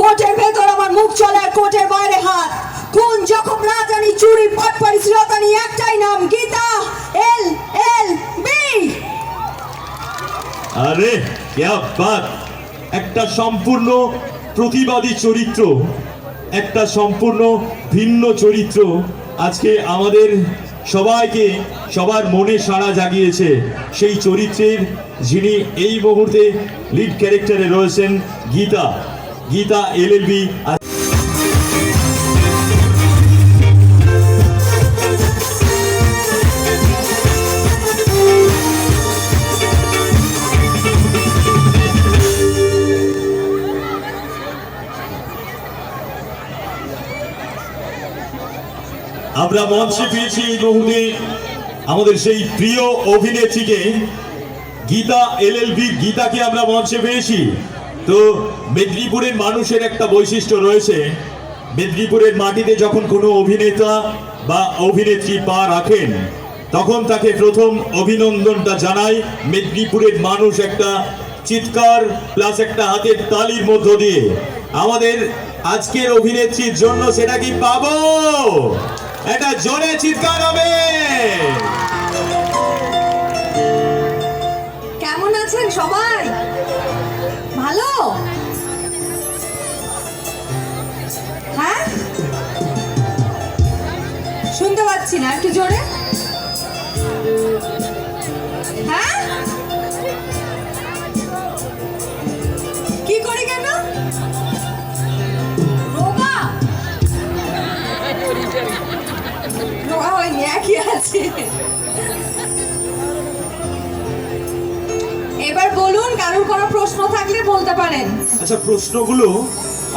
কোর্টের ভেতর আমার মুখ চলে আর কোর্টের বাইরে হাত। কোন জখম রাজানি চুরি পাটপাড়ি শ্রীলতানি একটাই নাম, গীতা, এল এল, বি। আরে ক্যা বাত একটা সম্পূর্ণ প্রতিবাদী চরিত্র, একটা সম্পূর্ণ ভিন্ন চরিত্র আজকে আমাদের সবাইকে সবার মনে সাড়া জাগিয়েছে। সেই চরিত্রের যিনি এই মুহূর্তে লিড ক্যারেক্টারে রয়েছেন গীতা। গীতা, এল এলএলবি আমরা মঞ্চে পেয়েছি এই মুহূর্তে আমাদের সেই প্রিয় অভিনেত্রীকে, গীতা, এল এল এলএলবি গীতাকে আমরা মঞ্চে পেয়েছি। তো মেদিনীপুরের মানুষের একটা বৈশিষ্ট্য রয়েছে। মেদিনীপুরের মাটিতে যখন কোনো অভিনেতা বা অভিনেত্রী পা রাখেন, তখন তাকে প্রথম অভিনন্দনটা জানায় মেদিনীপুরের মানুষ একটা চিৎকার প্লাস একটা হাতের তালির মধ্য দিয়ে। আমাদের আজকের অভিনেত্রীর জন্য সেটা কি পাবো? এটা জোরে চিৎকার হবে! কেমন আছেন সবাই? পাচ্ছি না, একটু জোরে। হ্যাঁ? কি করি কেন? রোগা হয়নি, একই আছে। এবার বলুন, কারোর কোনো প্রশ্ন থাকলে বলতে পারেন। আচ্ছা প্রশ্নগুলো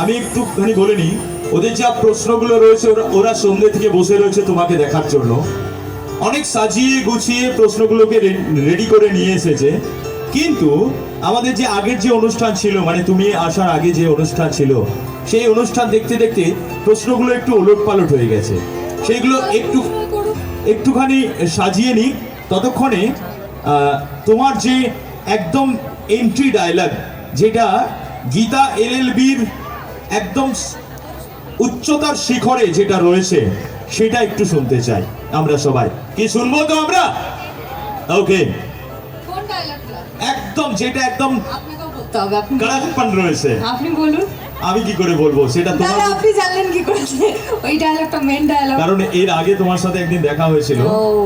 আমি একটুখানি বলে নিই। ওদের যা প্রশ্নগুলো রয়েছে, ওরা ওরা সন্ধ্যে থেকে বসে রয়েছে তোমাকে দেখার জন্য। অনেক সাজিয়ে গুছিয়ে প্রশ্নগুলোকে রেডি করে নিয়ে এসেছে। কিন্তু আমাদের যে আগের যে অনুষ্ঠান ছিল মানে তুমি আসার আগে যে অনুষ্ঠান ছিল, সেই অনুষ্ঠান দেখতে দেখতে প্রশ্নগুলো একটু ওলট পালট হয়ে গেছে। সেইগুলো একটু, একটুখানি সাজিয়ে নিই। ততক্ষণে তোমার যে একদম এন্ট্রি ডায়লগ যেটা গীতা এলএলবির একদম উচ্চতার শিখরে যেটা রয়েছে সেটা একটু শুনতে চাই আমরা সবাই। কি শুনব তো আমরা? ওকে। একদম যেটা একদম রয়েছে। আপনি বলুন। আমি কি করে বলব? সেটা তোমার আপনি জানলেন কি করে ওই ডায়লগটা মেন ডায়লগ কারণ এর আগে তোমার সাথে একদিন দেখা হয়েছিল।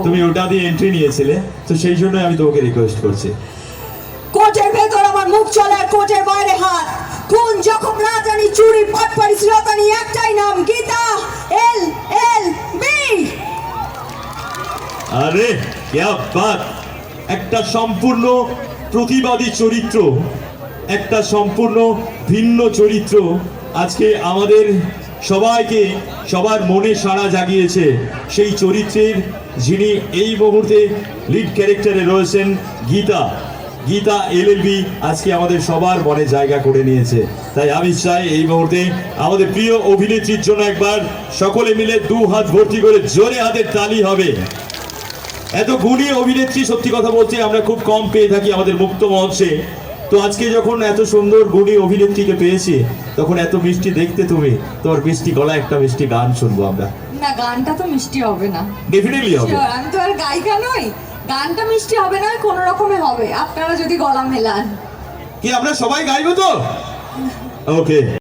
তুমি ওটা দিয়ে এন্ট্রি নিয়েছিলে। তো সেই জন্যই আমি তোমাকে রিকোয়েস্ট করছি। কোর্টের ভেতর আমার মুখ চলে আর কোর্টের বাইরে হাত। কোন জখম রাজানি চুরি পাটপাড়ি শ্রীলতানি আরে একটা সম্পূর্ণ প্রতিবাদী চরিত্র, একটা সম্পূর্ণ ভিন্ন চরিত্র আজকে আমাদের সবাইকে সবার মনে সাড়া জাগিয়েছে। সেই চরিত্রের যিনি এই মুহূর্তে লিড ক্যারেক্টারে রয়েছেন গীতা। গীতা এলএলবি আজকে আমাদের সবার মনে জায়গা করে নিয়েছে। তাই আমি চাই এই মুহূর্তে আমাদের প্রিয় অভিনেত্রীর জন্য একবার সকলে মিলে দু হাত ভর্তি করে জোরে হাতের তালি হবে। এত গুণী অভিনেত্রী সত্যি কথা বলতে আমরা খুব কম পেয়ে থাকি আমাদের মুক্ত মঞ্চে। তো আজকে যখন এত সুন্দর গুণী অভিনেত্রীকে পেয়েছি তখন এত মিষ্টি দেখতে তুমি তোমার মিষ্টি গলা একটা মিষ্টি গান শুনব আমরা। না গানটা তো মিষ্টি হবে না। ডেফিনেটলি হবে। আমি তো আর গায়িকা নই। গানটা মিষ্টি হবে না কোনো রকমে হবে। আপনারা যদি গলা মেলান। কি আমরা সবাই গাইবো তো? ওকে